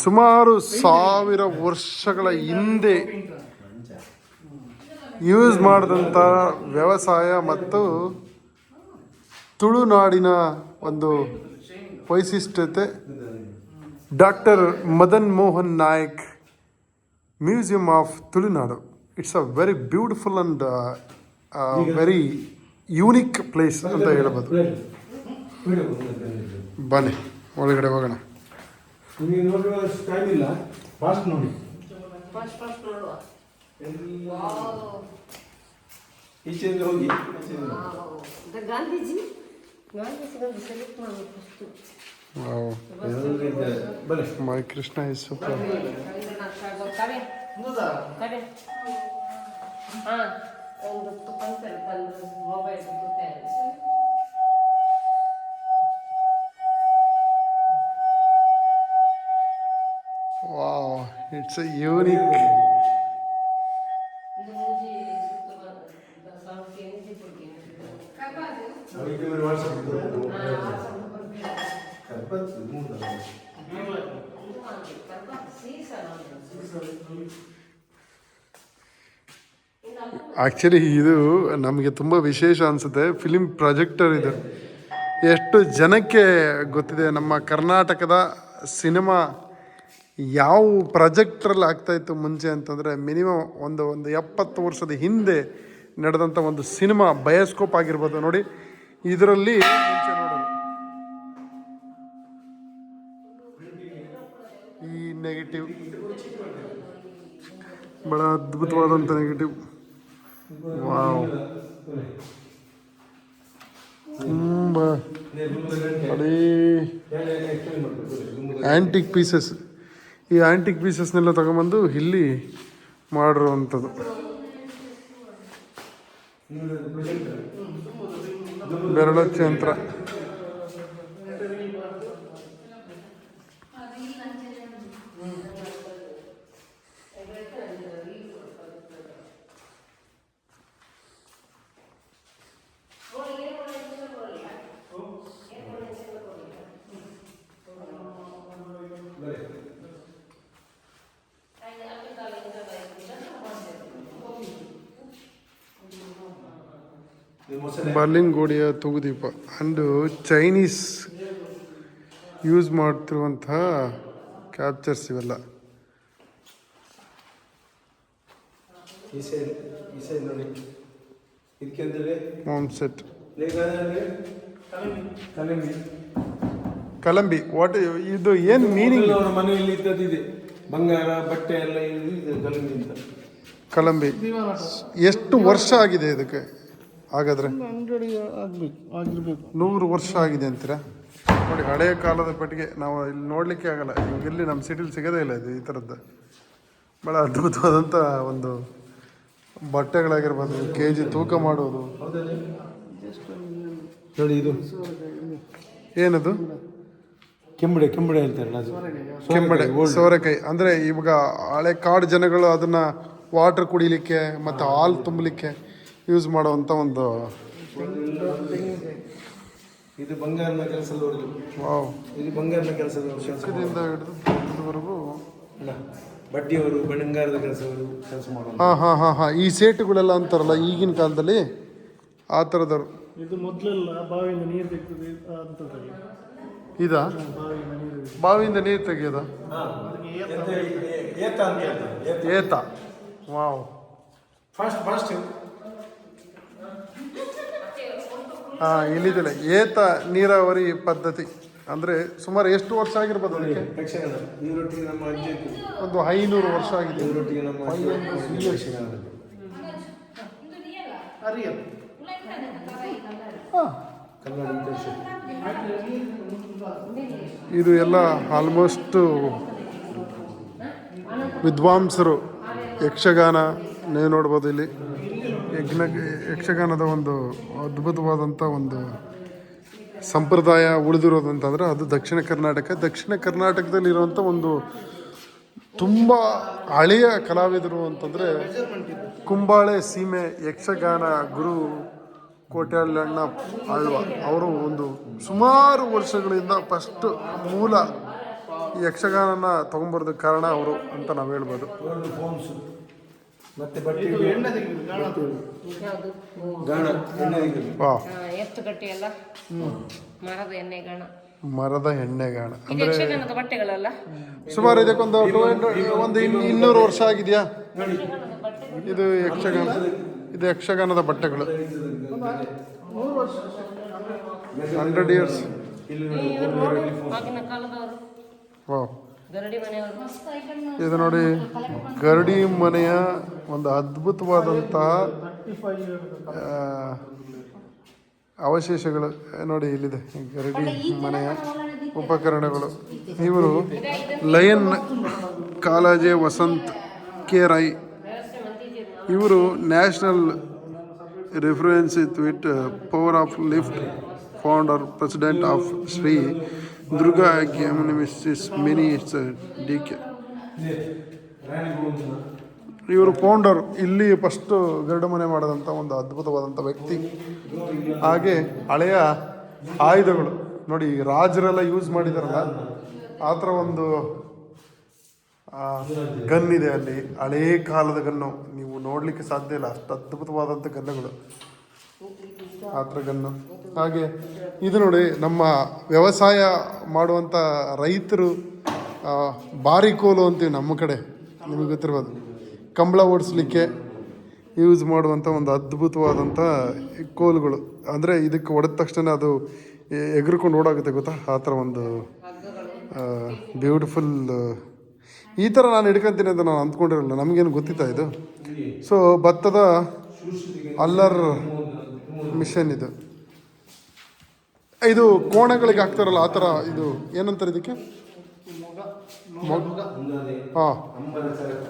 ಸುಮಾರು ಸಾವಿರ ವರ್ಷಗಳ ಹಿಂದೆ ಯೂಸ್ ಮಾಡಿದಂಥ ವ್ಯವಸಾಯ ಮತ್ತು ತುಳುನಾಡಿನ ಒಂದು ವೈಶಿಷ್ಟ್ಯತೆ doctor Madan Mohan Nayak museum of Tulunadu. It's a very beautiful and very unique place ಅಂತ ಹೇಳ್ಬೋದು. ಬನ್ನಿ, ಒಳಗಡೆ ಹೋಗೋಣ. ನಿಮಗೆ ನೋಡುವ ಟೈಮ್ ಇಲ್ಲ ಫಾಸ್ಟ್ ನೋಡಿ ಫಸ್ಟ್ ಫಸ್ಟ್ ನೋಡುವ ಈಚೆಯಿಂದ ಹೋಗಿ ಈಚೆಯಿಂದ ಹೋಗಿ. ದ ಗಾಂಧೀಜಿ ಗಾಂಧೀಜಿ ಒಂದು ಸೆಲೆಕ್ಟ್ ಮಾಡಬೇಕು ಫಸ್ಟು ಎಲ್ಲರೂ ಇದ್ದಾರೆ. ಬನ್ನಿ my Krishna is super Rabindranath Tagore ಕರೆ ಕರೆ ಹಾಂ ಒಂದು ತುಪ್ಪಂತಾರೆ ತಂದು ಮೊಬೈಲ್ ವಾಟ್ಸಪ್ ಇದೆ. ಕರ್ಪತ್ unique. ಆ್ಯಕ್ಚುಲಿ ಇದು ನಮಗೆ ತುಂಬ ವಿಶೇಷ ಅನಿಸುತ್ತೆ ಫಿಲಿಮ್ ಪ್ರಾಜೆಕ್ಟರ್ ಇದು ಎಷ್ಟು ಜನಕ್ಕೆ ಗೊತ್ತಿದೆ, ನಮ್ಮ ಕರ್ನಾಟಕದ ಸಿನಿಮಾ ಯಾವ ಪ್ರಾಜೆಕ್ಟ್ರಲ್ಲಿ ಆಗ್ತಾಯಿತ್ತು ಮುಂಚೆ ಅಂತಂದರೆ ಮಿನಿಮಮ್ ಒಂದು ಒಂದು ಎಪ್ಪತ್ತು ವರ್ಷದ ಹಿಂದೆ ನಡೆದಂಥ ಒಂದು ಸಿನಿಮಾ ಬಯೋಸ್ಕೋಪ್ ಆಗಿರ್ಬೋದು ನೋಡಿ. ಇದರಲ್ಲಿ ಈ ನೆಗೆಟಿವ್ ಬಹಳ ಅದ್ಭುತವಾದಂಥ ನೆಗೆಟಿವ್ ವಾವ್. ತುಂಬ ಹೇಳಿ. ಆ್ಯಂಟಿಕ್ ಪೀಸಸ್ ಈ ಆ್ಯಂಟಿಕ್ ಪೀಸಸ್ನೆಲ್ಲ ತಗೊಂಬಂದು ಇಲ್ಲಿ ಮಾಡಿರುವಂಥದ್ದು. ಬೆರಳಚ್ಚ ಯಂತ್ರ ಗೋಡೆಯ ತೂಗುದೀಪ. ಅಂಡು ಚೈನೀಸ್ ಯೂಸ್ ಮಾಡ್ತಿರುವಂತಹ ಕ್ಯಾಪ್ಚರ್ಸ್ ಇವೆಲ್ಲ. ಈ ಸೈಡ್ ನೋಡಿ. ಇದಕ್ಕೆ ಅಂದ್ರೆ ಮಾಮ್ ಸೆಟ್ ಲೇಖನ ಕಲಂಗಿ ಕಲಂಬಿ. ವಾಟ್ ಇದು ಏನು ಮೀನಿಂಗ್ ಅವರ ಮನೆಯಲ್ಲಿ ಇದ್ದದ್ದು ಇದೆ. ಬಂಗಾರ ಬಟ್ಟೆ ಎಲ್ಲ ಅಂತ. ಕಲಂಬಿ. ಎಷ್ಟು ವರ್ಷ ಆಗಿದೆ ಇದಕ್ಕೆ? ಹಾಗಾದ್ರೆ ಅಂಗಡಿ ಆಗ್ಬೇಕು ಆಗಿರ್ಬೇಕು. ನೂರು ವರ್ಷ ಆಗಿದೆ ಅಂತೀರಾ? ನೋಡಿ ಹಳೆಯ ಕಾಲದ ಪೆಟ್ಟಿಗೆ ನಾವು ಇಲ್ಲಿ ನೋಡಲಿಕ್ಕೆ ಆಗಲ್ಲ. ಇವಾಗ ಇಲ್ಲಿ ನಮ್ಮ ಸಿಟಿಲಿ ಸಿಗೋದೇ ಇಲ್ಲ ಇದು ಈ ಥರದ್ದು ಭಾಳ ಅದ್ಭುತವಾದಂಥ ಒಂದು ಬಟ್ಟೆಗಳಾಗಿರ್ಬೋದು ಕೆ ಜಿ ತೂಕ ಮಾಡೋದು. ನೋಡಿ ಇದು. ಏನದು? ಕೆಂಬಡೆ ಕೆಂಬಡೆ ಹೇಳ್ತಾರಲ್ಲ ಅದು? ಕೆಂಬಡೆ ಸೋರೆಕಾಯಿ ಅಂದರೆ ಇವಾಗ ಹಳೆ ಕಾಡು ಜನಗಳು ಅದನ್ನ ವಾಟರ್ ಕುಡಿಲಿಕ್ಕೆ ಮತ್ತು ಹಾಲು ತುಂಬಲಿಕ್ಕೆ ಯೂಸ್ ಮಾಡುವಂಥ ಒಂದು ಇದು ಬಂಗಾರನ ಕೆಲಸದವರು ವಾವ್. ಇದು ಬಂಗಾರನ ಕೆಲಸದವರು ಕೆಲಸ ಚಿಕ್ಕದಿಂದ ಹಿಡಿದು ದೊಡ್ಡದವರೆಗೂ ಬಡ್ಡಿಯವರು ಬಂಗಾರದ ಕೆಲಸವರು ಕೆಲಸ ಮಾಡೋದು ಹಾಂ ಹಾಂ ಹಾಂ ಹಾಂ. ಈ ಸೇಟುಗಳೆಲ್ಲ ಅಂತಾರಲ್ಲ ಈಗಿನ ಕಾಲದಲ್ಲಿ ಆ ಥರದವ್ರು ಇದು ಮೊದಲೆಲ್ಲ ಬಾವಿಯಿಂದ ನೀರು ತೆಗ್ತದೆ ಅಂತದ್ರಲ್ಲಿ. ಇದಾ? ಬಾವಿಯಿಂದ ನೀರು ತೆಗೆಯೋದ? ಏತ ಅಂತ ಹೇಳ್ತಾರೆ. ಏತ. ವಾವ್. ಫಸ್ಟ್ ಫಾಸ್ಟ್ ಹಾಂ ಇಲ್ಲಿದಿಲ್ಲ. ಏತ ನೀರಾವರಿ ಪದ್ಧತಿ. ಅಂದರೆ ಸುಮಾರು ಎಷ್ಟು ವರ್ಷ ಆಗಿರ್ಬೋದು ಅದಕ್ಕೆ? ನಮ್ಮ ಅಜ್ಜಿ ಒಂದು ಐನೂರು ವರ್ಷ ಆಗಿದೆ. ನಮ್ಮ ಇದು ಎಲ್ಲ ಆಲ್ಮೋಸ್ಟ್ ವಿದ್ವಾಂಸರು ಯಕ್ಷಗಾನ ನೀವು ನೋಡ್ಬೋದು ಇಲ್ಲಿ. ಯಜ್ಞ ಯಕ್ಷಗಾನದ ಒಂದು ಅದ್ಭುತವಾದಂಥ ಒಂದು ಸಂಪ್ರದಾಯ ಉಳಿದಿರೋದಂತಂದ್ರೆ ಅದು ದಕ್ಷಿಣ ಕರ್ನಾಟಕ. ದಕ್ಷಿಣ ಕರ್ನಾಟಕದಲ್ಲಿರುವಂಥ ಒಂದು ತುಂಬ ಹಳೆಯ ಕಲಾವಿದರು ಅಂತಂದರೆ ಕುಂಬಾಳೆ ಸೀಮೆ ಯಕ್ಷಗಾನ ಗುರು ಕೋಟ್ಯಾಳಣ್ಣ ಆಳ್ವ ಅವರು ಒಂದು ಸುಮಾರು ವರ್ಷಗಳಿಂದ ಫಸ್ಟ್ ಮೂಲ ಯಕ್ಷಗಾನನ ತೊಗೊಂಬರೋದಕ್ಕೆ ಕಾರಣ ಅವರು ಅಂತ ನಾವು ಹೇಳ್ಬೋದು. ಮತ್ತೆ ಬಟ್ಟೆ ಎಣ್ಣೆ ಗಾಣ. ಗಾಣ ಎಣ್ಣೆ ತೆಗೆದು. ವಾ. ಎತ್ತು ಗಟ್ಟಿ ಎಲ್ಲ ಮರದ ಎಣ್ಣೆಗಾಣ ಮರದ ಎಣ್ಣೆ ಗಾಣ. ಅಂದ್ರೆ ಬಟ್ಟೆಗಳಲ್ಲ? ಸುಮಾರು ಇದಕ್ಕೊಂದು ಒಂದು ಇನ್- ಇನ್ನೂರು ವರ್ಷ ಆಗಿದೆಯಾ? ಇದು ಯಕ್ಷಗಾನ ಇದು ಯಕ್ಷಗಾನದ ಬಟ್ಟೆಗಳು. ಹಂಡ್ರೆಡ್ ಇಯರ್ಸ್ ಆಗಿನ ಇದು ನೋಡಿ ಗರಡಿ ಮನೆಯ ಒಂದು ಅದ್ಭುತವಾದಂತಹ ಅವಶೇಷಗಳು. ನೋಡಿ ಇಲ್ಲಿದೆ ಗರಡಿ ಮನೆಯ ಉಪಕರಣಗಳು. ಇವರು ಲಯನ್ ಕಾಲಾಜೆ ವಸಂತ್ ಕೆ ರೈ. ಇವರು national reference with power of lift founder president of Shri Durga mrs it's D K ಇವರು ಫೌಂಡರ್ ಇಲ್ಲಿ ಫಸ್ಟು ಗರುಡ ಮನೆ ಮಾಡಿದಂಥ ಒಂದು ಅದ್ಭುತವಾದಂಥ ವ್ಯಕ್ತಿ. ಹಾಗೆ ಹಳೆಯ ಆಯುಧಗಳು. ನೋಡಿ, ರಾಜರೆಲ್ಲ ಯೂಸ್ ಮಾಡಿದಾರಲ್ಲ, ಆ ಥರ ಒಂದು ಗನ್ ಇದೆ ಅಲ್ಲಿ. ಹಳೇ ಕಾಲದ ಗನ್ನು ನೀವು ನೋಡಲಿಕ್ಕೆ ಸಾಧ್ಯ ಇಲ್ಲ. ಅಷ್ಟು ಅದ್ಭುತವಾದಂಥ ಗನ್ನುಗಳು ಆ ಥರ ಗನ್ನು ಹಾಗೆ ಇದು ನೋಡಿ, ನಮ್ಮ ವ್ಯವಸಾಯ ಮಾಡುವಂಥ ರೈತರು ಬಾರಿಕೋಲು ಅಂತೀವಿ ನಮ್ಮ ಕಡೆ. ನಿಮಗೆ ಗೊತ್ತಿರ್ಬೋದು. ಕಂಬಳ ಓಡಿಸ್ಲಿಕ್ಕೆ ಯೂಸ್ ಮಾಡುವಂಥ ಒಂದು ಅದ್ಭುತವಾದಂಥ ಕೋಲುಗಳು. ಅಂದರೆ ಇದಕ್ಕೆ ಹೊಡೆದ ತಕ್ಷಣ ಅದು ಎಗರ್ಕೊಂಡು ಓಡಾಗುತ್ತೆ ಗೊತ್ತಾ? ಆ ಥರ ಒಂದು ಬ್ಯೂಟಿಫುಲ್ ಈ ಥರ ನಾನು ಹಿಡ್ಕೊಂತೀನಿ ಅಂತ ನಾನು ಅಂದ್ಕೊಂಡಿರಲಿಲ್ಲ. ನಮಗೇನು ಗೊತ್ತಿತ್ತಾ ಇದು? ಸೊ ಭತ್ತದ ಅಲ್ಲರ್ ಮಿಷನ್ ಇದು. ಇದು ಕೋಣಗಳಿಗೆ ಹಾಕ್ತಾರಲ್ಲ, ಆ ಥರ ಇದು ಏನಂತಾರೆ ಇದಕ್ಕೆ? ಹಾಂ.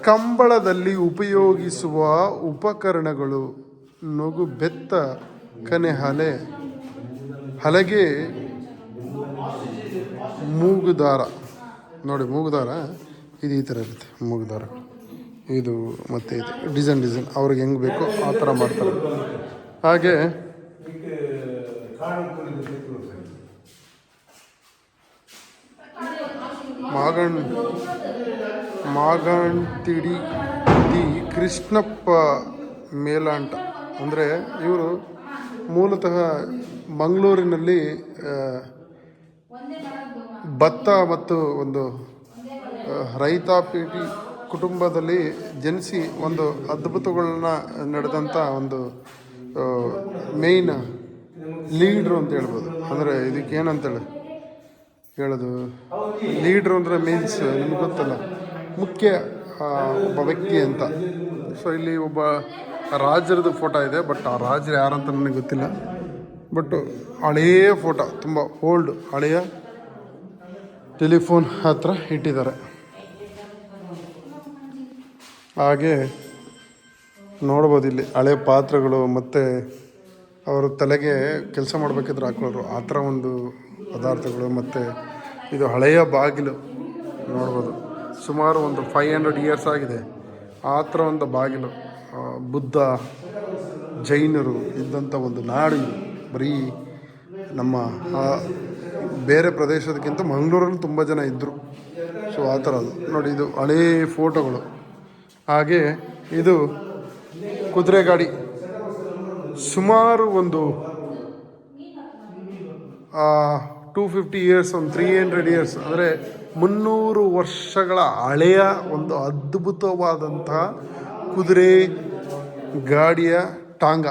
ಕಂಬಳದಲ್ಲಿ ಉಪಯೋಗಿಸುವ ಉಪಕರಣಗಳು, ನಗು ಬೆತ್ತ, ಕನೆ ಹಲೆ, ಹಲಗೆ, ಮೂಗುದಾರ. ನೋಡಿ, ಮೂಗುದಾರ, ಇದು ಈ ಥರ ಇರುತ್ತೆ, ಮೂಗುದಾರ. ಇದು ಮತ್ತು ಇದು, ಡಿಸೈನ್ ಡಿಸೈನ್. ಅವ್ರಿಗೆ ಹೆಂಗೆ ಬೇಕೋ ಆ ಥರ ಮಾಡ್ತಾರೆ. ಹಾಗೆ ಮಾಗಣ್ ಮಾಗಂಟಿಡಿ ದಿ ಕೃಷ್ಣಪ್ಪ ಮೇಲಾಂಟ. ಅಂದರೆ ಇವರು ಮೂಲತಃ ಮಂಗಳೂರಿನಲ್ಲಿ ಭತ್ತ ಮತ್ತು ಒಂದು ರೈತಾಪೇಟಿ ರೈತಾಪಿ ಕುಟುಂಬದಲ್ಲಿ ಜನಿಸಿ ಒಂದು ಅದ್ಭುತಗಳನ್ನ ನಡೆದಂಥ ಒಂದು ಮೇಯ್ನ್ ಲೀಡ್ರು ಅಂತ ಹೇಳ್ಬೋದು. ಅಂದರೆ ಇದಕ್ಕೆ ಏನಂತೇಳಿ ಹೇಳೋದು? ಲೀಡ್ರು ಅಂದರೆ ಮೀನ್ಸ್ ನಿಮ್ಗೆ ಗೊತ್ತಲ್ಲ? ಮುಖ್ಯ ಒಬ್ಬ ವ್ಯಕ್ತಿ ಅಂತ. ಸೊ ಇಲ್ಲಿ ಒಬ್ಬ ರಾಜರದ್ದು ಫೋಟೋ ಇದೆ ಬಟ್ ಆ ರಾಜರು ಯಾರಂತ ನನಗೆ ಗೊತ್ತಿಲ್ಲ. ಬಟ್ ಹಳೆಯ ಫೋಟೋ ತುಂಬ ಓಲ್ಡ್ ಹಳೆಯ ಟೆಲಿಫೋನ್ ಹತ್ರ ಇಟ್ಟಿದ್ದಾರೆ. ಹಾಗೆ ನೋಡ್ಬೋದು ಇಲ್ಲಿ ಹಳೆ ಪಾತ್ರಗಳು ಮತ್ತು ಅವರು ತಲೆಗೆ ಕೆಲಸ ಮಾಡಬೇಕಿದ್ರೆ ಹಾಕೊಳ್ಳೋರು. ಆ ಥರ ಒಂದು ಪದಾರ್ಥಗಳು ಮತ್ತು ಇದು ಹಳೆಯ ಬಾಗಿಲು ನೋಡ್ಬೋದು. ಸುಮಾರು ಒಂದು ಫೈವ್ ಹಂಡ್ರೆಡ್ ಇಯರ್ಸ್ ಆಗಿದೆ. ಆ ಥರ ಒಂದು ಬಾಗಿಲು ಬುದ್ಧ, ಜೈನರು ಇದ್ದಂಥ ಒಂದು ನಾಡು ಬರೀ ನಮ್ಮ ಬೇರೆ ಪ್ರದೇಶದಕ್ಕಿಂತ ಮಂಗಳೂರಲ್ಲಿ ತುಂಬ ಜನ ಇದ್ದರು ಸೊ ಆ ಥರ ನೋಡಿ, ಇದು ಹಳೇ ಫೋಟೋಗಳು ಹಾಗೆ ಇದು ಕುದುರೆ ಗಾಡಿ ಸುಮಾರು ಒಂದು ಟೂ ಫಿಫ್ಟಿ ಇಯರ್ಸ್ ಒಂದು ತ್ರೀ ಹಂಡ್ರೆಡ್ ಇಯರ್ಸ್ ಅಂದರೆ ಮುನ್ನೂರು ವರ್ಷಗಳ ಹಳೆಯ ಒಂದು ಅದ್ಭುತವಾದಂತಹ ಕುದುರೆ ಗಾಡಿಯ ಟಾಂಗ.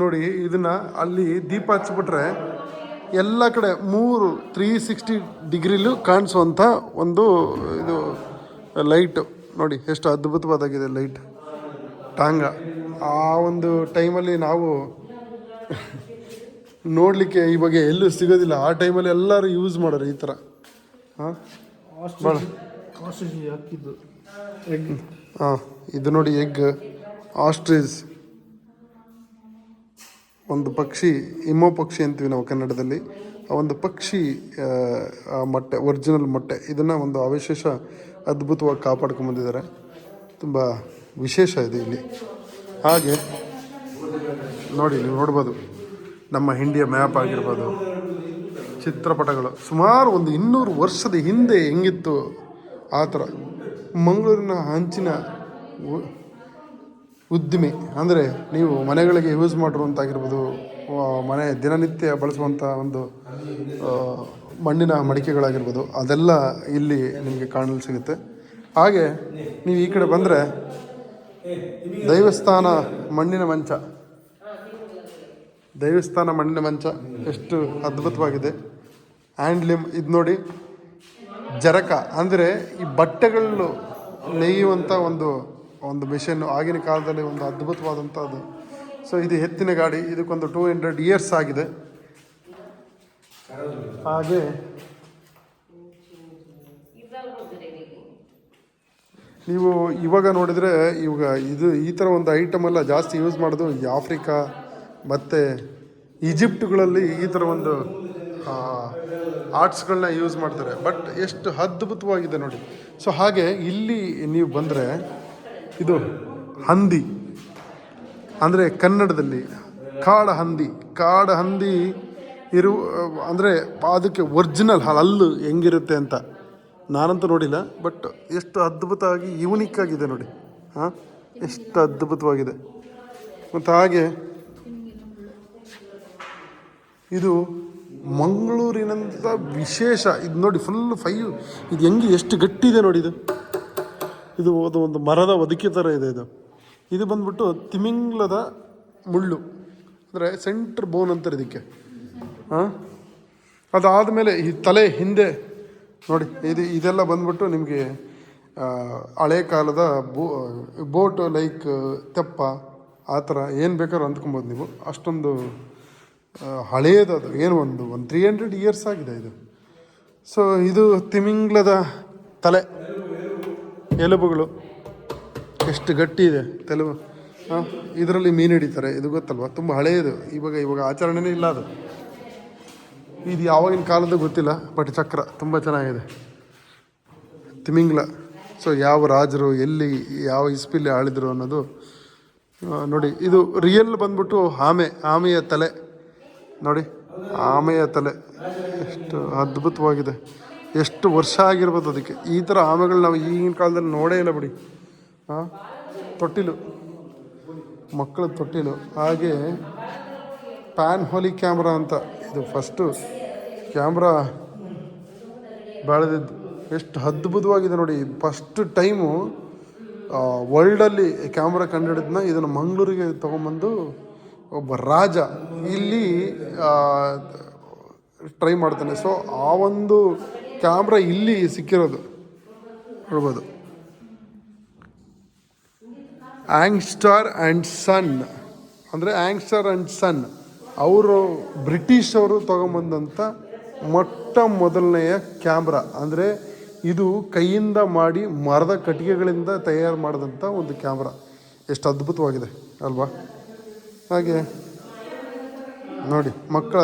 ನೋಡಿ, ಇದನ್ನು ಅಲ್ಲಿ ದೀಪ ಹಚ್ಬಿಟ್ರೆ ಎಲ್ಲ ಕಡೆ ಮೂರು ತ್ರೀ ಸಿಕ್ಸ್ಟಿ ಡಿಗ್ರಿಲೂ ಕಾಣಿಸುವಂಥ ಒಂದು ಇದು ಲೈಟು ನೋಡಿ, ಎಷ್ಟು ಅದ್ಭುತವಾದಾಗಿದೆ ಲೈಟ್ ಟಾಂಗ. ಆ ಒಂದು ಟೈಮಲ್ಲಿ ನಾವು ನೋಡಲಿಕ್ಕೆ ಇವಾಗ ಎಲ್ಲೂ ಸಿಗೋದಿಲ್ಲ. ಆ ಟೈಮಲ್ಲಿ ಎಲ್ಲರೂ ಯೂಸ್ ಮಾಡೋರು ಈ ಥರ ಹಾಂ? ಭಾಳ ಎಗ್ ಹಾಂ ಇದು ನೋಡಿ ಎಗ್ ಆಸ್ಟ್ರೀಸ್ ಒಂದು ಪಕ್ಷಿ ಇಮ್ಮೋ ಪಕ್ಷಿ ಅಂತೀವಿ ನಾವು ಕನ್ನಡದಲ್ಲಿ. ಆ ಒಂದು ಪಕ್ಷಿ ಮೊಟ್ಟೆ ಒರಿಜಿನಲ್ ಮೊಟ್ಟೆ. ಇದನ್ನು ಒಂದು ಅವಶೇಷ ಅದ್ಭುತವಾಗಿ ಕಾಪಾಡ್ಕೊಂಬಂದಿದ್ದಾರೆ ತುಂಬ ವಿಶೇಷ ಇದೆ ಇಲ್ಲಿ. ಹಾಗೆ. ನೋಡಿ, ನೀವು ನೋಡ್ಬೋದು. ನಮ್ಮ ಹಿಂಡಿಯ ಮ್ಯಾಪ್ ಆಗಿರ್ಬೋದು. ಚಿತ್ರಪಟಗಳು. ಸುಮಾರು ಒಂದು ಇನ್ನೂರು ವರ್ಷದ ಹಿಂದೆ ಹೆಂಗಿತ್ತು ಆ ಥರ ಮಂಗಳೂರಿನ ಹಂಚಿನ ಉದ್ದಿಮೆ. ಅಂದರೆ ನೀವು ಮನೆಗಳಿಗೆ ಯೂಸ್ ಮಾಡಿರುವಂತಾಗಿರ್ಬೋದು ಮನೆ ದಿನನಿತ್ಯ ಬಳಸುವಂಥ ಒಂದು ಮಣ್ಣಿನ ಮಡಿಕೆಗಳಾಗಿರ್ಬೋದು, ಅದೆಲ್ಲ ಇಲ್ಲಿ ನಿಮಗೆ ಕಾಣಲು ಸಿಗುತ್ತೆ. ಹಾಗೆ, ನೀವು ಈ ಕಡೆ ಬಂದರೆ ದೈವಸ್ಥಾನ ಮಣ್ಣಿನ ಮಂಚ. ದೈವಸ್ಥಾನ ಮಣ್ಣಿನ ಮಂಚ ಎಷ್ಟು ಅದ್ಭುತವಾಗಿದೆ. ಹ್ಯಾಂಡ್ಲಿಮ್ ಇದು ನೋಡಿ, ಜರಕ. ಅಂದರೆ ಈ ಬಟ್ಟೆಗಳು ನೇಯುವಂಥ ಒಂದು ಒಂದು ಮಿಷನ್ನು ಆಗಿನ ಕಾಲದಲ್ಲಿ ಒಂದು ಅದ್ಭುತವಾದಂಥದ್ದು ಸೊ ಇದು ಎತ್ತಿನ ಗಾಡಿ, ಇದಕ್ಕೊಂದು ಟೂ ಹಂಡ್ರೆಡ್ ಇಯರ್ಸ್ ಆಗಿದೆ. ಹಾಗೆ ನೀವು ಇವಾಗ ನೋಡಿದರೆ ಇವಾಗ ಇದು ಈ ಥರ ಒಂದು ಐಟಮೆಲ್ಲ ಜಾಸ್ತಿ ಯೂಸ್ ಮಾಡೋದು ಈ ಆಫ್ರಿಕಾ ಮತ್ತು ಈಜಿಪ್ಟ್ಗಳಲ್ಲಿ ಈ ಥರ ಒಂದು ಆರ್ಟ್ಸ್ಗಳನ್ನ ಯೂಸ್ ಮಾಡ್ತಾರೆ. ಬಟ್ ಎಷ್ಟು ಅದ್ಭುತವಾಗಿದೆ ನೋಡಿ. ಸೊ ಹಾಗೆ ಇಲ್ಲಿ ನೀವು ಬಂದರೆ ಇದು ಹಂದಿ. ಅಂದರೆ ಕನ್ನಡದಲ್ಲಿ ಕಾಡ ಹಂದಿ. ಕಾಡ ಹಂದಿ ಇರು, ಅಂದರೆ ಅದಕ್ಕೆ ಒರ್ಜಿನಲ್ ಹಲ್ಲು ಹೆಂಗಿರುತ್ತೆ ಅಂತ. ನಾನಂತೂ ನೋಡಿಲ್ಲ ಬಟ್ ಎಷ್ಟು ಅದ್ಭುತವಾಗಿ ಯೂನಿಕ್ ಆಗಿದೆ ನೋಡಿ. ಹಾಂ? ಎಷ್ಟು ಅದ್ಭುತವಾಗಿದೆ. ಮತ್ತು ಹಾಗೆ, ಇದು ಮಂಗಳೂರಿನಂಥ ವಿಶೇಷ. ಇದು ನೋಡಿ ಫುಲ್ ಫೈವ್ ಇದು ಹೆಂಗೆ ಎಷ್ಟು ಗಟ್ಟಿ ಇದೆ ನೋಡಿ ಇದು. ಇದು ಅದು ಒಂದು ಮರದ ಒದಕೆ ಥರ ಇದೆ ಇದು. ಇದು ಬಂದ್ಬಿಟ್ಟು ತಿಮಿಂಗ್ಲದ ಮುಳ್ಳು. ಅಂದರೆ ಸೆಂಟ್ರ್ ಬೋನ್ ಅಂತಾರೆ ಇದಕ್ಕೆ. ಹಾಂ? ಅದಾದಮೇಲೆ ಈ ತಲೆ ಹಿಂದೆ ನೋಡಿ, ಇದು ಇದೆಲ್ಲ ಬಂದ್ಬಿಟ್ಟು ನಿಮಗೆ ಹಳೆ ಕಾಲದ ಬೋ, ಬೋಟ್ ಲೈಕ್ ತೆಪ್ಪ, ಆ ಥರ ಏನು ಬೇಕಾದ್ರೂ ಅಂದ್ಕೊಬೋದು ನೀವು. ಅಷ್ಟೊಂದು ಹಳೆಯದು ಅದು ಏನು ಒಂದು ಒಂದು ತ್ರೀ ಹಂಡ್ರೆಡ್ ಇಯರ್ಸ್ ಆಗಿದೆ ಇದು. ಸೊ ಇದು ತಿಮಿಂಗ್ಲದ ತಲೆ. ಎಲುಬುಗಳು. ಎಷ್ಟು ಗಟ್ಟಿ ಇದೆ ತೆಲುಬು ಇದರಲ್ಲಿ ಮೀನು ಹಿಡಿತಾರೆ, ಇದು ಗೊತ್ತಲ್ವ? ತುಂಬ ಹಳೆಯದು ಇವಾಗ ಇವಾಗ ಆಚರಣೆನೇ ಇಲ್ಲ ಅದು. ಇದು ಯಾವಾಗಿನ ಕಾಲದ ಗೊತ್ತಿಲ್ಲ ಬಟ್ ಚಕ್ರ ತುಂಬ ಚೆನ್ನಾಗಿದೆ. ತಿಮಿಂಗ್ಲ. ಸೊ ಯಾವ ರಾಜರು, ಎಲ್ಲಿ, ಯಾವ ಇಸ್ಪಿಲಿ ಆಳಿದ್ರು ಅನ್ನೋದು ನೋಡಿ, ಇದು ರಿಯಲ್ ಬಂದ್ಬಿಟ್ಟು ಆಮೆ, ಆಮೆಯ ತಲೆ. ನೋಡಿ, ಆಮೆಯ ತಲೆ. ಎಷ್ಟು ಅದ್ಭುತವಾಗಿದೆ. ಎಷ್ಟು ವರ್ಷ ಆಗಿರ್ಬೋದು ಅದಕ್ಕೆ. ಈ ಥರ ಆಮೆಗಳು ನಾವು ಈಗಿನ ಕಾಲದಲ್ಲಿ ನೋಡೇ ಇಲ್ಲ ಬಿಡಿ. ಹಾಂ ತೊಟ್ಟಿಲು. ಮಕ್ಕಳ ತೊಟ್ಟಿಲು. ಹಾಗೆ ಪ್ಯಾನ್ ಹೋಲಿ ಕ್ಯಾಮ್ರಾ ಅಂತ. ಇದು ಫಸ್ಟು ಕ್ಯಾಮ್ರಾ ಬೆಳೆದಿದ್ದು. ಎಷ್ಟು ಅದ್ಭುತವಾಗಿದೆ ನೋಡಿ ಫಸ್ಟ್ ಟೈಮು ವರ್ಲ್ಡಲ್ಲಿ ಕ್ಯಾಮ್ರಾ ಕಂಡುಹಿಡಿದ್ನ ಇದನ್ನು ಮಂಗಳೂರಿಗೆ ತೊಗೊಂಬಂದು ಒಬ್ಬ ರಾಜ ಇಲ್ಲಿ ಟ್ರೈ ಮಾಡ್ತಾನೆ. ಸೊ ಆ ಒಂದು ಕ್ಯಾಮ್ರಾ ಇಲ್ಲಿ ಸಿಕ್ಕಿರೋದು. ನೋಡ್ಬೋದು ಆ್ಯಂಗ್ ಸ್ಟಾರ್ ಆ್ಯಂಡ್ ಸನ್ ಅಂದರೆ ಆಂಗ್ಸ್ಟಾರ್ ಆ್ಯಂಡ್ ಸನ್ ಅವರು ಬ್ರಿಟಿಷ್ ಅವರು ತೊಗೊಂಬಂದಂಥ ಮೊಟ್ಟ ಮೊದಲನೆಯ ಕ್ಯಾಮ್ರಾ. ಅಂದರೆ ಇದು ಕೈಯಿಂದ ಮಾಡಿ ಮರದ ಕಟ್ಟಿಗೆಗಳಿಂದ ತಯಾರು ಮಾಡಿದಂಥ ಒಂದು ಕ್ಯಾಮ್ರಾ. ಎಷ್ಟು ಅದ್ಭುತವಾಗಿದೆ, ಅಲ್ವಾ? ಹಾಗೆ, ನೋಡಿ, ಮಕ್ಕಳ,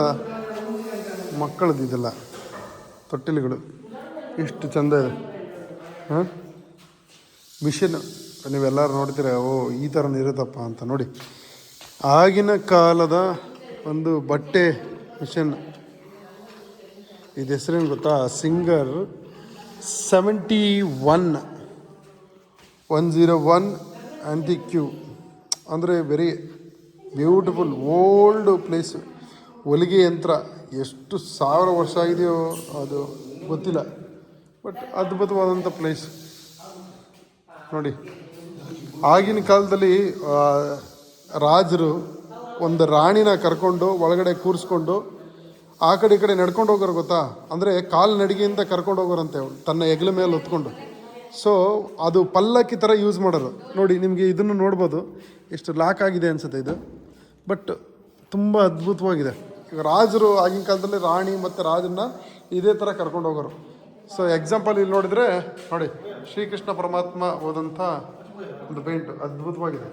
ಮಕ್ಕಳದ್ದು ಇದೆಲ್ಲ, ತೊಟ್ಟಿಲುಗಳು. ಎಷ್ಟು ಚಂದ ಇದೆ. ಹಾಂ? ಮಿಷಿನ್, ನೀವೆಲ್ಲರೂ ನೋಡ್ತೀರ ಓ, ಈ ಥರ ಇರುತ್ತಪ್ಪ ಅಂತ ನೋಡಿ. ಆಗಿನ ಕಾಲದ ಒಂದು ಬಟ್ಟೆ ಮಿಷನ್. ಇದು ಹೆಸರೇನು ಗೊತ್ತಾ? Singer seventy one. One zero one antique ಅಂದರೆ ವೆರಿ ಬ್ಯೂಟಿಫುಲ್ ಓಲ್ಡ್ ಪ್ಲೇಸ್ ಹೊಲಿಗೆ ಯಂತ್ರ. ಎಷ್ಟು ಸಾವಿರ ವರ್ಷ ಆಗಿದೆಯೋ ಅದು ಗೊತ್ತಿಲ್ಲ. ಬಟ್ ಅದ್ಭುತವಾದಂಥ ಪ್ಲೇಸ್ ನೋಡಿ, ಆಗಿನ ಕಾಲದಲ್ಲಿ ರಾಜರು ಒಂದು ರಾಣಿನ ಕರ್ಕೊಂಡು ಒಳಗಡೆ ಕೂರಿಸ್ಕೊಂಡು ಆ ಕಡೆ ಈ ಕಡೆ ನಡ್ಕೊಂಡು ಹೋಗೋರು ಗೊತ್ತಾ? ಅಂದರೆ ಕಾಲು ನಡಿಗೆಯಿಂದ ಕರ್ಕೊಂಡು ಹೋಗೋರಂತೆ ಅವಳು ತನ್ನ ಹೆಗ್ಲ ಮೇಲೆ ಹೊತ್ಕೊಂಡು. ಸೊ ಅದು ಪಲ್ಲಕ್ಕಿ ಥರ ಯೂಸ್ ಮಾಡೋರು. ನೋಡಿ, ನಿಮಗೆ ಇದನ್ನು ನೋಡ್ಬೋದು. ಎಷ್ಟು ಲಾಕ್ ಆಗಿದೆ ಅನಿಸುತ್ತೆ ಇದು. ಬಟ್ ತುಂಬ ಅದ್ಭುತವಾಗಿದೆ. ಈಗ ರಾಜರು ಆಗಿನ ಕಾಲದಲ್ಲಿ ರಾಣಿ ಮತ್ತು ರಾಜನ್ನ ಇದೇ ಥರ ಕರ್ಕೊಂಡು ಹೋಗೋರು. ಸೊ ಎಕ್ಸಾಂಪಲ್ ಇಲ್ಲಿ ನೋಡಿದರೆ, ನೋಡಿ, ಶ್ರೀಕೃಷ್ಣ ಪರಮಾತ್ಮ ಹೋದಂಥ ಒಂದು ಪೇಂಟ್ ಅದ್ಭುತವಾಗಿದೆ.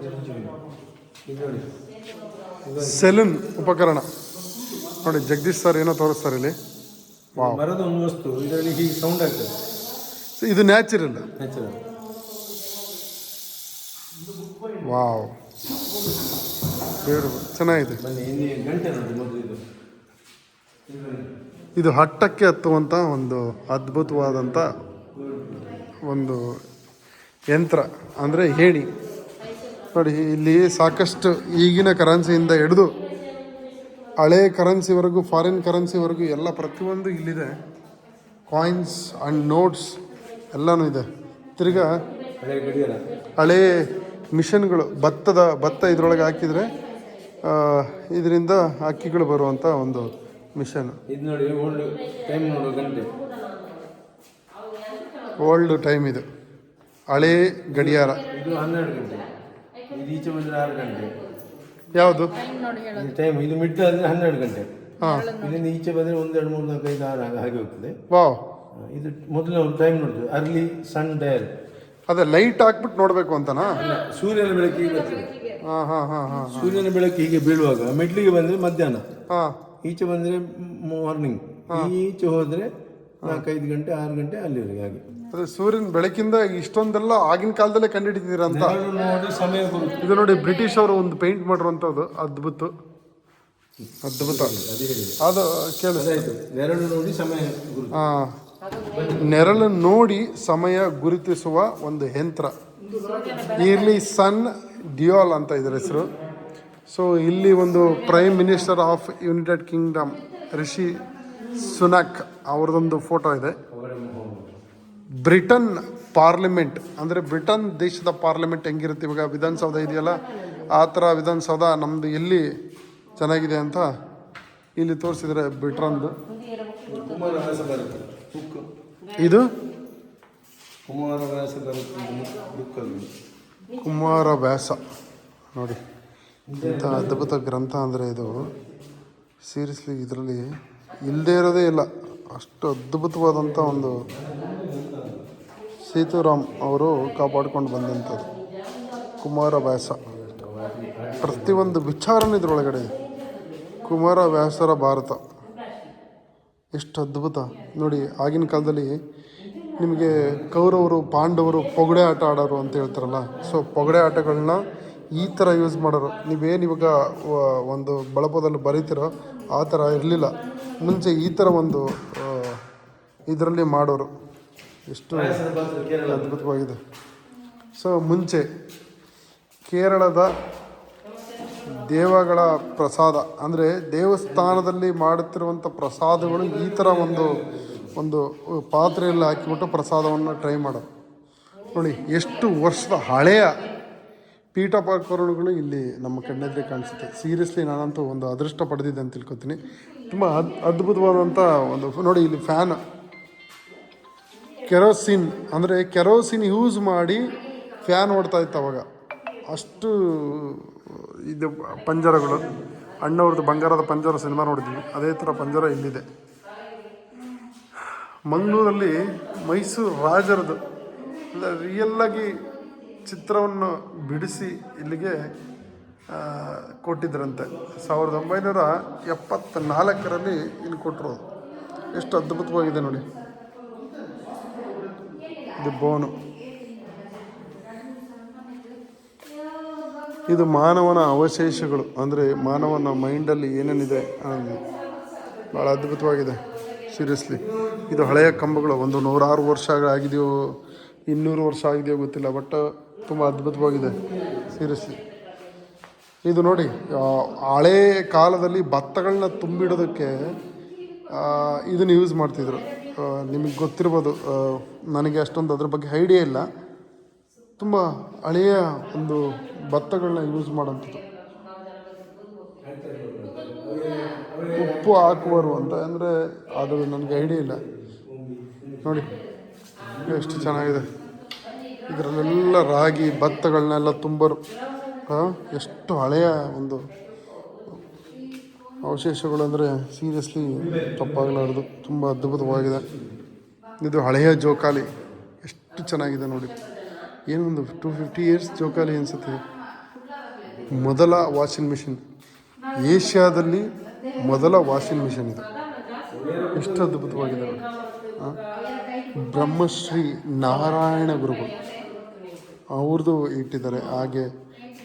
ಸೆಲೂನ್ ಉಪಕರಣ. ನೋಡಿ ಜಗದೀಶ್ ಸರ್ ಏನೋ ತೋರಿಸ್ತಾರೆ ಇಲ್ಲಿ. ವಾವ್ ಮರದ ಒಂದು ವಸ್ತು ಇದರಲ್ಲಿ ಹೀಗೆ ಸೌಂಡ್ ಆಗ್ತದೆ. ಸೊ ಇದು ನ್ಯಾಚುರಲ್ ನ್ಯಾಚುರಲ್ ವಾವ್ ಬೇಡ ಚೆನ್ನಾಗಿದೆ. ಇದು. ಹಟ್ಟಕ್ಕೆ ಹತ್ತುವಂಥ ಒಂದು ಅದ್ಭುತವಾದಂಥ ಒಂದು ಯಂತ್ರ ಅಂದರೆ ಏಣಿ ನೋಡಿ ಇಲ್ಲಿ ಸಾಕಷ್ಟು ಈಗಿನ ಕರೆನ್ಸಿಯಿಂದ ಹಿಡಿದು ಹಳೆ ಕರೆನ್ಸಿವರೆಗೂ ಫಾರಿನ್ ಕರೆನ್ಸಿವರೆಗೂ ಎಲ್ಲ ಪ್ರತಿಯೊಂದು ಇಲ್ಲಿದೆ. ಕಾಯಿನ್ಸ್ ಆ್ಯಂಡ್ ನೋಟ್ಸ್ ಎಲ್ಲನೂ ಇದೆ. ತಿರ್ಗಾ ಹಳೆ ಮಿಷನ್ಗಳು ಭತ್ತದ ಭತ್ತ ಇದರೊಳಗೆ ಹಾಕಿದರೆ ಇದರಿಂದ ಅಕ್ಕಿಗಳು ಬರುವಂಥ ಒಂದು ಮಿಷನ್. ಇದು ನೋಡಿ ಓಲ್ಡ್ ಟೈಮ್ ನೋಡುವ ಗಂಟೆ. ಓಲ್ಡ್ ಟೈಮ್ ಇದು. ಹಳೆ ಗಡಿಯಾರ. ಇದು ಹನ್ನೆರಡು ಗಂಟೆ. ಈಚೆ ಬಂದರೆ ಆರು ಗಂಟೆ. ಯಾವುದು? ಇದು ಟೈಮ್ ಇದು ಮಿಡ್ ಅಂದರೆ ಹನ್ನೆರಡು ಗಂಟೆ. ಹಾಂ. ಇಲ್ಲಿಂದ ಈಚೆ ಬಂದರೆ ಒಂದೆರಡು ಮೂರು ನಾಲ್ಕು ಐದು ಆರು ಹಾಗೆ ಹಾಗೆ ಹೋಗ್ತದೆ. ವಾವ್. ಇದು ಮೊದಲು ಒಂದು ಟೈಮ್ ನೋಡ್ತದೆ ಅರ್ಲಿ ಸನ್ ಡಯಲ್ ಅದೇ ಲೈಟ್ ಹಾಕ್ಬಿಟ್ಟು ನೋಡಬೇಕು ಅಂತನಾ? ಸೂರ್ಯನ ಬೆಳಕಿಗೆ ಬರ್ತದೆ ಹಾಂ ಹಾಂ ಹಾಂ ಹಾಂ ಸೂರ್ಯನ ಬೆಳಕು ಹೀಗೆ ಬೀಳುವಾಗ ಮಿಡ್ಲಿಗೆ ಬಂದರೆ ಮಧ್ಯಾಹ್ನ. ಹಾಂ. ಈಚೆ ಬಂದರೆ ಮಾರ್ನಿಂಗ್ ಈಚೆ ಹೋದರೆ ನಾಲ್ಕೈದು ಗಂಟೆ ಆರು ಗಂಟೆ ಅಲ್ಲಿವರೆಗೆ ಹಾಗೆ. ಅದೇ ಸೂರ್ಯನ ಬೆಳಕಿಂದ ಇಷ್ಟೊಂದೆಲ್ಲ ಆಗಿನ ಕಾಲದಲ್ಲೇ ಕಂಡು ಅಂತ? ನೆರಳು ನೋಡಿ ಸಮಯ ಬರುತ್ತೆ ಇದು ನೋಡಿ ಬ್ರಿಟಿಷ್ ಅವರು ಒಂದು ಪೇಂಟ್ ಮಾಡಿರುವಂಥದ್ದು ಅದ್ಭುತ. ಅದ್ಭುತ. ಅದು ಕೇಳಿಸ್ ಅದಾಯ್ತು. ನೆರಳು ನೋಡಿ ಸಮಯ ಗುರುತು ಆ, ನೆರಳು ನೋಡಿ ಸಮಯ ಗುರುತಿಸುವ ಒಂದು ಯಂತ್ರ. ಇರ್ಲಿ ಸನ್ ಡಿಯೋಲ್ ಅಂತ ಇದರ ಹೆಸರು. ಸೊ ಇಲ್ಲಿ ಒಂದು prime minister of United Kingdom Rishi Sunak ಅವ್ರದ್ದೊಂದು ಫೋಟೋ ಇದೆ. ಬ್ರಿಟನ್ ಪಾರ್ಲಿಮೆಂಟ್, ಅಂದರೆ ಬ್ರಿಟನ್ ದೇಶದ ಪಾರ್ಲಿಮೆಂಟ್ ಹೆಂಗಿರುತ್ತೆ? ಇವಾಗ ವಿಧಾನಸೌಧ ಇದೆಯಲ್ಲ, ಆ ಥರ ವಿಧಾನಸೌಧ ನಮ್ಮದು ಎಲ್ಲಿ ಚೆನ್ನಾಗಿದೆ ಅಂತ ಇಲ್ಲಿ ತೋರಿಸಿದರೆ ಬ್ರಿಟನ್ದು. ಇದು? ಕುಮಾರ ವ್ಯಾಸ. ನೋಡಿ, ಇಂಥ ಅದ್ಭುತ ಗ್ರಂಥ ಅಂದರೆ ಇದು. ಸೀರಿಯಸ್ಲಿ ಇದರಲ್ಲಿ ಇಲ್ಲದೇ ಇರೋದೇ ಇಲ್ಲ. ಅಷ್ಟು ಅದ್ಭುತವಾದಂಥ ಒಂದು ಸೀತಾರಾಮ್ ಅವರು ಕಾಪಾಡ್ಕೊಂಡು ಬಂದಂಥದ್ದು. ಕುಮಾರ ವ್ಯಾಸ. ಪ್ರತಿಯೊಂದು ವಿಚಾರನೂ ಇದರೊಳಗಡೆ ಇದೆ ಕುಮಾರ ವ್ಯಾಸರ ಭಾರತ. ಎಷ್ಟು ಅದ್ಭುತ. ನೋಡಿ, ಆಗಿನ ಕಾಲದಲ್ಲಿ ನಿಮಗೆ ಕೌರವರು, ಪಾಂಡವರು ಪೊಗಡೆ ಆಟ ಆಡೋರು ಅಂತ ಹೇಳ್ತಾರಲ್ಲ, ಸೊ ಪೊಗಡೆ ಆಟಗಳನ್ನ ಈ ಥರ ಯೂಸ್ ಮಾಡೋರು. ನೀವೇನು ಇವಾಗ ಒಂದು ಬಳಪದಲ್ಲಿ ಬರೀತಿರೋ ಆ ಥರ ಇರಲಿಲ್ಲ. ಮುಂಚೆ ಈ ಥರ ಒಂದು ಇದರಲ್ಲಿ ಮಾಡೋರು. ಎಷ್ಟು ಅದ್ಭುತವಾಗಿದೆ. ಸೊ ಮುಂಚೆ ಕೇರಳದ ದೇವಗಳ ಪ್ರಸಾದ, ಅಂದರೆ ದೇವಸ್ಥಾನದಲ್ಲಿ ಮಾಡುತ್ತಿರುವಂಥ ಪ್ರಸಾದಗಳು ಈ ಥರ ಒಂದು ಒಂದು ಪಾತ್ರೆಯಲ್ಲಿ ಹಾಕಿಬಿಟ್ಟು ಪ್ರಸಾದವನ್ನು ಟ್ರೈ ಮಾಡೋದು ನೋಡಿ, ಎಷ್ಟು ವರ್ಷದ ಹಳೆಯ ಪೀಠೋಪಕರಣಗಳು ಇಲ್ಲಿ ನಮ್ಮ ಕಣ್ಣೆದ್ರೆ ಕಾಣಿಸುತ್ತೆ. ಸೀರಿಯಸ್ಲಿ ನಾನಂತೂ ಒಂದು ಅದೃಷ್ಟ ಪಡೆದಿದ್ದೆ ಅಂತ ತಿಳ್ಕೊತೀನಿ. ತುಂಬ ಅದ್ ಅದ್ಭುತವಾದಂಥ ಒಂದು ನೋಡಿ ಇಲ್ಲಿ ಫ್ಯಾನ್ ಕೆರೋಸಿನ್ ಅಂದರೆ ಕೆರೋಸಿನ್ ಯೂಸ್ ಮಾಡಿ ಫ್ಯಾನ್ ಓಡ್ತಾ ಇತ್ತು ಅವಾಗ. ಅಷ್ಟು, ಇದು ಪಂಜರಗಳು, ಅಣ್ಣವ್ರದ್ದು ಬಂಗಾರದ ಪಂಜರ ಸಿನಿಮಾ ನೋಡಿದ್ವಿ. ಅದೇ ಥರ ಪಂಜರ ಇಲ್ಲಿದೆ. ಮಂಗಳೂರಲ್ಲಿ ಮೈಸೂರು ರಾಜರದು ರಿಯಲ್ಲಾಗಿ ಚಿತ್ರವನ್ನು ಬಿಡಿಸಿ ಇಲ್ಲಿಗೆ ಆ, ಕೊಟ್ಟಿದ್ರಂತೆ. ಸಾವಿರದ ಒಂಬೈನೂರ ಎಪ್ಪತ್ತ ನಾಲ್ಕರಲ್ಲಿ ಇಲ್ಲಿ ಕೊಟ್ಟರು ಎಷ್ಟು ಅದ್ಭುತವಾಗಿದೆ ನೋಡಿ. ಇದು ಬೋನು. ಇದು ಮಾನವನ ಅವಶೇಷಗಳು. ಅಂದರೆ ಮಾನವನ ಮೈಂಡಲ್ಲಿ ಏನೇನಿದೆ ಭಾಳ ಅದ್ಭುತವಾಗಿದೆ. ಸೀರಿಯಸ್ಲಿ ಇದು ಹಳೆಯ ಕಂಬಗಳು. ಒಂದು ನೂರಾರು ವರ್ಷಗಳಾಗಿದೆಯೋ ಇನ್ನೂರು ವರ್ಷ ಆಗಿದೆಯೋ ಗೊತ್ತಿಲ್ಲ ಬಟ್ ತುಂಬ ಅದ್ಭುತವಾಗಿದೆ ಸೀರಿಯಸ್ಲಿ ಇದು ನೋಡಿ ಹಳೆ ಕಾಲದಲ್ಲಿ ಭತ್ತಗಳನ್ನ ತುಂಬಿಡೋದಕ್ಕೆ ಇದನ್ನು ಯೂಸ್ ಮಾಡ್ತಿದ್ರು. ನಿಮಗೆ ಗೊತ್ತಿರ್ಬೋದು ನನಗೆ ಅಷ್ಟೊಂದು ಅದ್ರ ಬಗ್ಗೆ ಐಡಿಯಾ ಇಲ್ಲ. ತುಂಬ ಹಳೆಯ ಒಂದು ಭತ್ತಗಳನ್ನ ಯೂಸ್ ಮಾಡೋಂಥದ್ದು ಉಪ್ಪು ಹಾಕುವರು ಅಂತ, ಅಂದರೆ ಅದು ನನಗೆ ಐಡಿಯಾ ಇಲ್ಲ. ನೋಡಿ. ಎಷ್ಟು ಚೆನ್ನಾಗಿದೆ. ಇದರಲ್ಲೆಲ್ಲ ರಾಗಿ ಭತ್ತಗಳನ್ನೆಲ್ಲ ತುಂಬರು ಹಾಂ ಎಷ್ಟು ಹಳೆಯ ಒಂದು ಅವಶೇಷಗಳು ಅಂದರೆ ಸೀರಿಯಸ್ಲಿ ತಪ್ಪಾಗಲಾರದು. ತುಂಬ ಅದ್ಭುತವಾಗಿದೆ. ಇದು ಹಳೆಯ ಜೋಕಾಲಿ. ಎಷ್ಟು ಚೆನ್ನಾಗಿದೆ ನೋಡಿ. ಏನೊಂದು ಟೂ ಫಿಫ್ಟಿ ಇಯರ್ಸ್ ಜೋಕಾಲಿ ಅನಿಸುತ್ತೆ. ಮೊದಲ ವಾಷಿಂಗ್ ಮಿಷಿನ್ ಏಷ್ಯಾದಲ್ಲಿ ಮೊದಲ ವಾಷಿಂಗ್ ಮಿಷಿನ್ ಇದು. ಎಷ್ಟು ಅದ್ಭುತವಾಗಿದೆ ನೋಡಿ. ಆ? ಬ್ರಹ್ಮಶ್ರೀ ನಾರಾಯಣ ಗುರುಗಳು. ಅವ್ರದ್ದು ಇಟ್ಟಿದ್ದಾರೆ. ಹಾಗೆ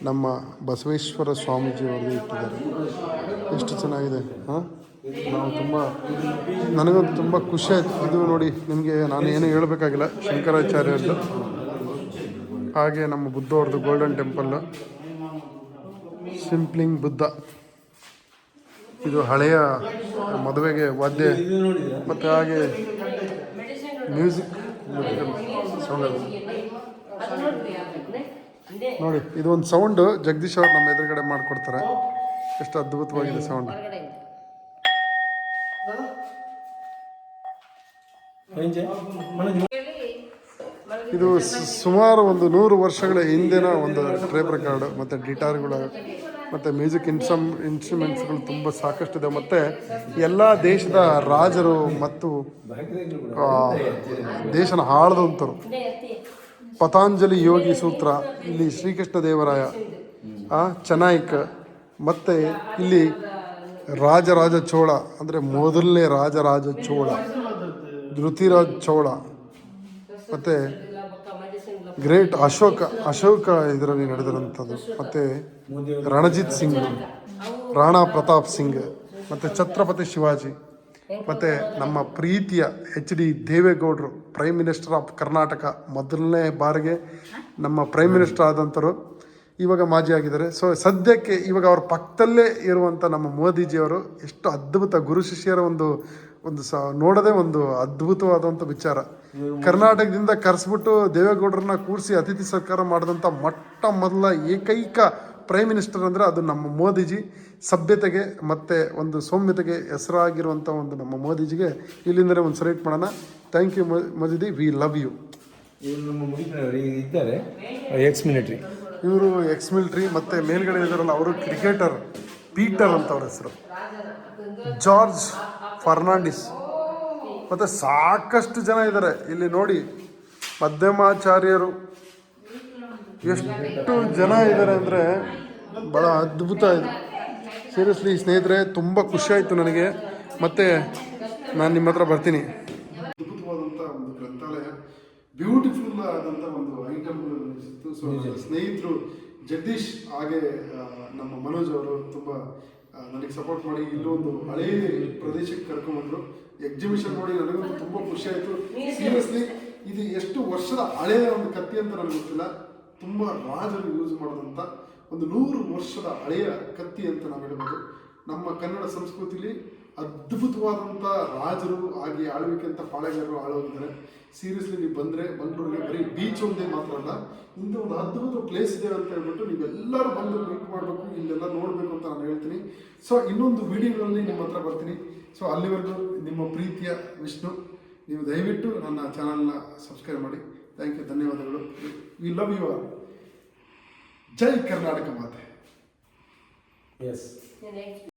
ನಮ್ಮ ಬಸವೇಶ್ವರ ಸ್ವಾಮೀಜಿ ಅವ್ರದ್ದು ಇಟ್ಟಿದ್ದಾರೆ. ಎಷ್ಟು ಚೆನ್ನಾಗಿದೆ, ಹಾಂ? ನಾವು ತುಂಬ, ನನಗಂತೂ ತುಂಬ ಖುಷಿ ಆಯ್ತು. ಇದು ನೋಡಿ, ನಿಮಗೆ ನಾನು ಏನೂ ಹೇಳಬೇಕಾಗಿಲ್ಲ ಶಂಕರಾಚಾರ್ಯರದ್ದು ಹಾಗೆ ನಮ್ಮ ಬುದ್ಧ ಅವ್ರದ್ದು ಗೋಲ್ಡನ್ ಟೆಂಪಲ್ ಸಿಂಪ್ಲಿಂಗ್ ಬುದ್ಧ ಇದು ಹಳೆಯ ಮದುವೆಗೆ ವಾದ್ಯ. ಮತ್ತು ಹಾಗೆ ಮ್ಯೂಸಿಕ್ ಸೌಂಡ್ ನೋಡಿ ಇದು ಒಂದು ಸೌಂಡು ಜಗದೀಶ್ ಅವ್ರು ನಮ್ಮ ಎದುರುಗಡೆ ಮಾಡಿಕೊಡ್ತಾರೆ. ಎಷ್ಟು ಅದ್ಭುತವಾಗಿದೆ ಸೌಂಡ್ ಇದೆ ಸುಮಾರು ಒಂದು ನೂರು ವರ್ಷಗಳ ಹಿಂದಿನ ಒಂದು ಟ್ರೇಪ್ ರೆಕಾರ್ಡ್ ಮತ್ತು ಗಿಟಾರ್ಗಳು ಮತ್ತು ಮ್ಯೂಸಿಕ್ ಇನ್ಸಮ್ ಇನ್ಸ್ಟ್ರೂಮೆಂಟ್ಸ್ಗಳು ತುಂಬ ಸಾಕಷ್ಟಿದೆ. ಮತ್ತು ಎಲ್ಲ ದೇಶದ ರಾಜರು ಮತ್ತು ದೇಶನ ಹಾಳದಂತರು ಪತಾಂಜಲಿ ಯೋಗಿ ಸೂತ್ರ ಇಲ್ಲಿ ಶ್ರೀಕೃಷ್ಣ ದೇವರಾಯ ಚನಾಯ್ಕ್ ಮತ್ತು ಇಲ್ಲಿ ರಾಜರಾಜ ಚೋಳ ಅಂದರೆ ಮೊದಲನೇ ರಾಜರಾಜ ಚೋಳ ಧೃತಿರಾಜ್ ಚೋಳ ಮತ್ತು ಗ್ರೇಟ್ ಅಶೋಕ ಅಶೋಕ ಇದರಲ್ಲಿ ನಡೆದಿರುವಂಥದ್ದು ಮತ್ತು ರಣಜಿತ್ ಸಿಂಗ್, ರಾಣಾ ಪ್ರತಾಪ್ ಸಿಂಗ್, ಮತ್ತು ಛತ್ರಪತಿ ಶಿವಾಜಿ, ಮತ್ತು ನಮ್ಮ ಪ್ರೀತಿಯ ಎಚ್ ಡಿ ದೇವೇಗೌಡರು ಪ್ರೈಮ್ ಮಿನಿಸ್ಟರ್ ಆಫ್ ಕರ್ನಾಟಕ ಮೊದಲನೇ ಬಾರಿಗೆ ನಮ್ಮ ಪ್ರೈಮ್ ಮಿನಿಸ್ಟರ್ ಆದಂಥರು ಇವಾಗ ಮಾಜಿ ಆಗಿದ್ದಾರೆ. ಸೊ ಸದ್ಯಕ್ಕೆ ಇವಾಗ ಅವ್ರ ಪಕ್ಕದಲ್ಲೇ ಇರುವಂಥ ನಮ್ಮ ಮೋದಿಜಿಯವರು ಎಷ್ಟು ಅದ್ಭುತ ಗುರು ಶಿಷ್ಯರ ಒಂದು ಒಂದು ಸ, ನೋಡೋದೇ ಒಂದು ಅದ್ಭುತವಾದಂಥ ವಿಚಾರ. ಕರ್ನಾಟಕದಿಂದ ಕರೆಸ್ಬಿಟ್ಟು ದೇವೇಗೌಡರನ್ನ ಕೂರಿಸಿ ಅತಿಥಿ ಸರ್ಕಾರ ಮಾಡಿದಂಥ ಮೊಟ್ಟ ಮೊದಲ ಏಕೈಕ ಪ್ರೈಮ್ ಮಿನಿಸ್ಟರ್ ಅಂದರೆ ಅದು ನಮ್ಮ ಮೋದಿಜಿ. ಸಭ್ಯತೆಗೆ ಮತ್ತು ಒಂದು ಸೌಮ್ಯತೆಗೆ ಹೆಸರಾಗಿರುವಂಥ ಒಂದು ನಮ್ಮ ಮೋದಿಜಿಗೆ ಇಲ್ಲಿಂದಲೇ ಒಂದು ಸೆಲೆಕ್ಟ್ ಮಾಡೋಣ. ಥ್ಯಾಂಕ್ ಯು ಮೋದಿದಿ ವಿ ಲವ್ ಯು ಇವರು ನಮ್ಮ ಇದ್ದಾರೆ. ಎಕ್ಸ್ ಮಿಲಿಟ್ರಿ ಇವರು ಎಕ್ಸ್ ಮಿಲಿಟ್ರಿ ಮತ್ತು ಮೇಲ್ಗಡೆ ಇದ್ದಾರಲ್ಲ ಅವರು ಕ್ರಿಕೆಟರ್ ಪೀಟರ್ ಅಂತ ಅವ್ರ ಹೆಸರು. ಜಾರ್ಜ್ ಫರ್ನಾಂಡಿಸ್ ಮತ್ತು ಸಾಕಷ್ಟು ಜನ ಇದ್ದಾರೆ ಇಲ್ಲಿ ನೋಡಿ ಮಧ್ಯಮಾಚಾರ್ಯರು ಎಷ್ಟು ಜನ ಇದ್ದಾರೆ ಅಂದರೆ ಭಾಳ ಅದ್ಭುತ ಇದು. ಸೀರಿಯಸ್ಲಿ ಸ್ನೇಹಿತರೆ ತುಂಬ ಖುಷಿ ಆಯಿತು ನನಗೆ. ಮತ್ತು ನಾನು ನಿಮ್ಮ ಹತ್ರ ಬರ್ತೀನಿ. ಅದ್ಭುತವಾದಂಥ ಒಂದು ಗ್ರಂಥಾಲಯ ಬ್ಯೂಟಿಫುಲ್ ಆದಂಥ ಒಂದು ಐಟಮ್ ಸಿಕ್ತು ಸೊ ಸ್ನೇಹಿತರು ಜಗದೀಶ್ ಹಾಗೆ ನಮ್ಮ ಮನೋಜ್ ಅವರು ತುಂಬ ನನಗೆ ಸಪೋರ್ಟ್ ಮಾಡಿ ಇಲ್ಲೊಂದು ಹಳೇ ಪ್ರದೇಶಕ್ಕೆ ಕರ್ಕೊಂಡ್ಬಂದರು. ಎಕ್ಸಿಬಿಷನ್ ನೋಡಿ ನನಗೂ ತುಂಬ ಖುಷಿ ಆಯಿತು. ಸೀರಿಯಸ್ಲಿ ಇದು ಎಷ್ಟು ವರ್ಷದ ಹಳೆಯ ಒಂದು ಕತ್ತಿ ಅಂತ ನನಗೆ ಗೊತ್ತಿಲ್ಲ. ತುಂಬ ರಾಜರು ಯೂಸ್ ಮಾಡಿದಂಥ ಒಂದು ನೂರು ವರ್ಷದ ಹಳೆಯ ಕತ್ತಿ ಅಂತ ನಾವು ಹೇಳ್ಬೋದು. ನಮ್ಮ ಕನ್ನಡ ಸಂಸ್ಕೃತಿಲಿ ಅದ್ಭುತವಾದಂಥ ರಾಜರು ಹಾಗೆ ಆಳ್ವಿಕೆ ಅಂತ ಪಾಳೆಗಾರರು ಆಳೋಗಿದ್ದಾರೆ ಸೀರಿಯಸ್ಲಿ ನೀವು ಬಂದರೆ ಮಂಗಳೂರಿಗೆ ಬರೀ ಬೀಚ್ ಒಂದೇ ಮಾತ್ರ ಅಲ್ಲ ಇಂಥ ಒಂದು ಅದ್ಭುತ ಪ್ಲೇಸ್ ಇದೆ ಅಂತ ಹೇಳ್ಬಿಟ್ಟು ನೀವೆಲ್ಲರೂ ಬಂದು ಮೀಟ್ ಮಾಡಬೇಕು, ಇಲ್ಲೆಲ್ಲ ನೋಡಬೇಕು ಅಂತ ನಾನು ಹೇಳ್ತೀನಿ. ಸೊ ಇನ್ನೊಂದು ವಿಡಿಯೋಗಳಲ್ಲಿ ನಿಮ್ಮ ಹತ್ರ ಬರ್ತೀನಿ. ಸೊ ಅಲ್ಲಿವರೆಗೂ ನಿಮ್ಮ ಪ್ರೀತಿಯ ವಿಷ್ಣು, ನೀವು ದಯವಿಟ್ಟು ನನ್ನ ಚಾನಲ್ನ ಸಬ್ಸ್ಕ್ರೈಬ್ ಮಾಡಿ. ಥ್ಯಾಂಕ್ ಯು ಧನ್ಯವಾದಗಳು. ವಿ ಲವ್ ಯು ಆರ್ ಜೈ ಕರ್ನಾಟಕ ಮಾತೆ ಎಸ್ ನೆಕ್ಸ್ಟ್